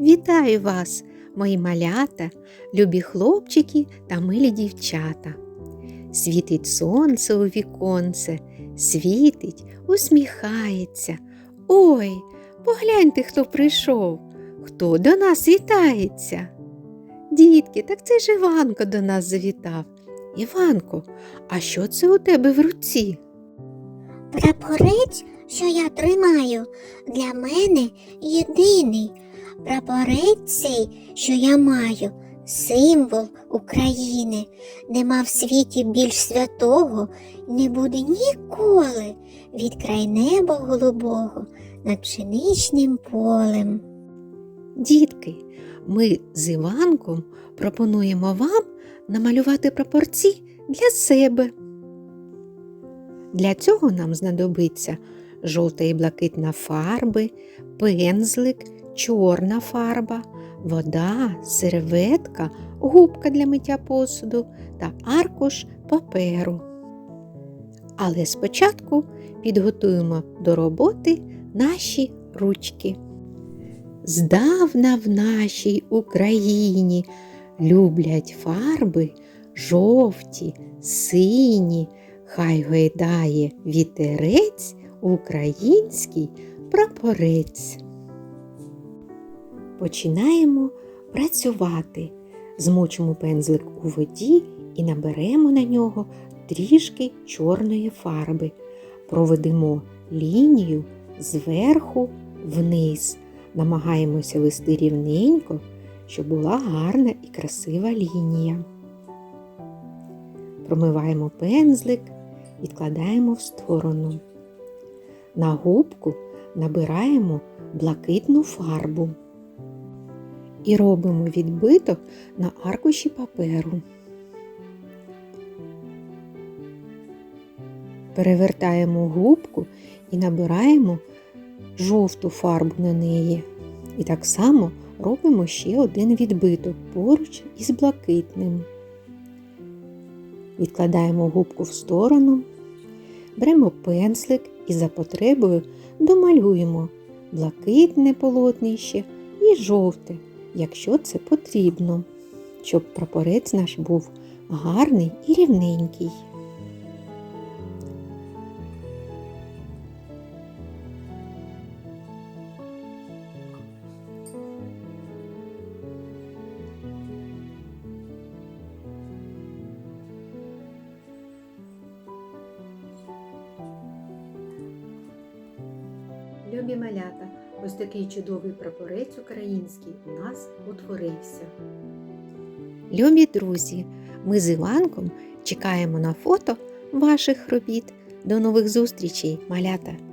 Вітаю вас, мої малята, любі хлопчики та милі дівчата. Світить сонце у віконце, світить, усміхається. Ой, погляньте, хто прийшов, хто до нас вітається. Дітки, так це ж Іванко до нас завітав. Іванко, а що це у тебе в руці? Прапорець, що я тримаю, для мене єдиний. Прапорець цей, що я маю, символ України. Нема в світі більш святого, не буде ніколи від край неба голубого над пшеничним полем. Дітки, ми з Іванком пропонуємо вам намалювати прапорці для себе. Для цього нам знадобиться жовта і блакитна фарби, пензлик, чорна фарба, вода, серветка, губка для миття посуду та аркуш паперу. Але спочатку підготуємо до роботи наші ручки. Здавна в нашій Україні люблять фарби жовті, сині, хай гойдає вітерець український прапорець. Починаємо працювати. Змочимо пензлик у воді і наберемо на нього трішки чорної фарби. Проведемо лінію зверху вниз. Намагаємося вести рівненько, щоб була гарна і красива лінія. Промиваємо пензлик, відкладаємо в сторону. На губку набираємо блакитну фарбу і робимо відбиток на аркуші паперу. Перевертаємо губку і набираємо жовту фарбу на неї. І так само робимо ще один відбиток поруч із блакитним. Відкладаємо губку в сторону, беремо пензлик і за потребою домалюємо блакитне полотнище і жовте, якщо це потрібно, щоб прапорець наш був гарний і рівненький. Любі малята, ось такий чудовий прапорець український у нас утворився. Любі друзі, ми з Іванком чекаємо на фото ваших робіт. До нових зустрічей, малята!